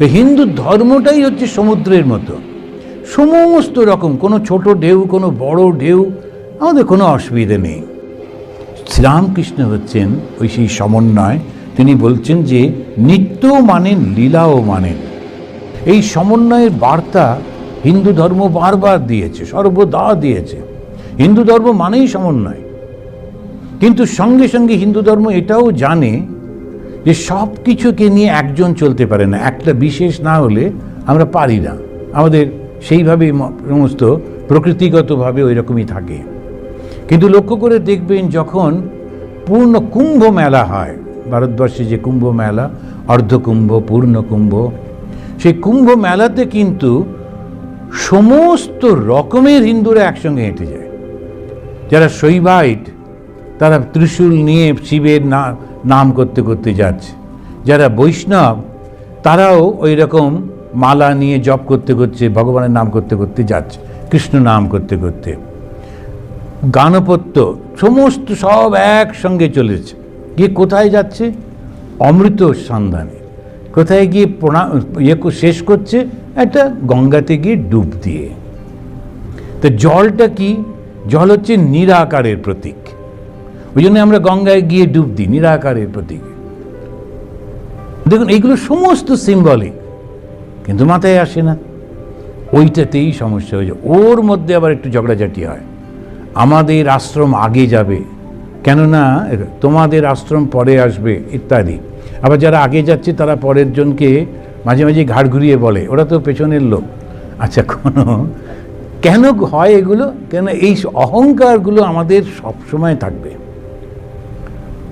তো হিন্দু ধর্মটাই হচ্ছে সমুদ্রের মতো। সমস্ত রকম, কোনো ছোট ঢেউ, কোনো বড় ঢেউ, আমাদের কোনো অসুবিধে নেই। শ্রীরামকৃষ্ণ হচ্ছেন ওই সেই সমন্বয়। তিনি বলছেন যে, নিত্য মানেন, লীলাও মানেন। এই সমন্বয়ের বার্তা হিন্দু ধর্ম বারবার দিয়েছে, সর্বদা দিয়েছে। হিন্দু ধর্ম মানেই সমন্বয়। কিন্তু সঙ্গে সঙ্গে হিন্দু ধর্ম এটাও জানে যে সব কিছুকে নিয়ে একজন চলতে পারে না। একটা বিশেষ না হলে আমরা পারি না। আমাদের সেইভাবে সমস্ত প্রকৃতিগতভাবে ওই রকমই থাকে। কিন্তু লক্ষ্য করে দেখবেন যখন পূর্ণ কুম্ভ মেলা হয়, ভারতবর্ষে যে কুম্ভ মেলা, অর্ধকুম্ভ পূর্ণ কুম্ভ সেই কুম্ভ মেলাতে কিন্তু সমস্ত রকমের হিন্দুরা একসঙ্গে হেঁটে যায়। যারা শৈবাইট, তারা ত্রিশূল নিয়ে শিবের না নাম করতে করতে যাচ্ছে। যারা বৈষ্ণব, তারাও ওই রকম মালা নিয়ে জপ করতে করতে ভগবানের নাম করতে করতে যাচ্ছে, কৃষ্ণ নাম করতে করতে। গানপত্য সমস্ত সব একসঙ্গে চলেছে। গিয়ে কোথায় যাচ্ছে? অমৃত সন্ধানে। কোথায় গিয়ে প্রণা ইয়ে শেষ করছে? একটা গঙ্গাতে গিয়ে ডুব দিয়ে। তো জলটা কি? জল হচ্ছে নিরাকারের প্রতীক। ওই জন্য আমরা গঙ্গায় গিয়ে ডুব দিই, নিরাকারের প্রতীক। দেখুন, এইগুলো সমস্ত সিম্বলিক কিন্তু মাথায় আসে না। ওইটাতেই সমস্যা হয়েছে ওর মধ্যে আবার একটু ঝগড়াঝাটি হয়। আমাদের আশ্রম আগে যাবে। কেননা, তোমাদের আশ্রম পরে আসবে, ইত্যাদি। আবার যারা আগে যাচ্ছে, তারা পরের জনকে মাঝে মাঝে ঘাড় ঘুরিয়ে বলে। ওরা তো পেছনের লোক। আচ্ছা কোনো কেন হয় এগুলো? কেন এই অহংকারগুলো আমাদের সবসময় থাকবে?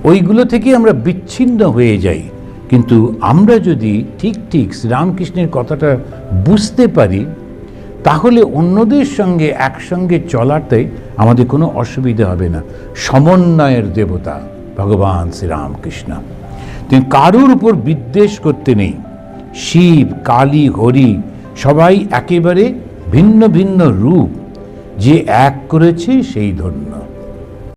ওইগুলো থেকে আমরা বিচ্ছিন্ন হয়ে যাই। কিন্তু আমরা যদি ঠিক ঠিক শ্রীরামকৃষ্ণের কথাটা বুঝতে পারি, তাহলে অন্যদের সঙ্গে একসঙ্গে চলাতে আমাদের কোনো অসুবিধা হবে না। সমন্বয়ের দেবতা ভগবান শ্রীরামকৃষ্ণ। তিনি কারুর উপর বিদ্বেষ করতে নেই। শিব, কালী, হরি সবাই একেবারে ভিন্ন ভিন্ন রূপ। যে এক করেছে সেই ধন্য।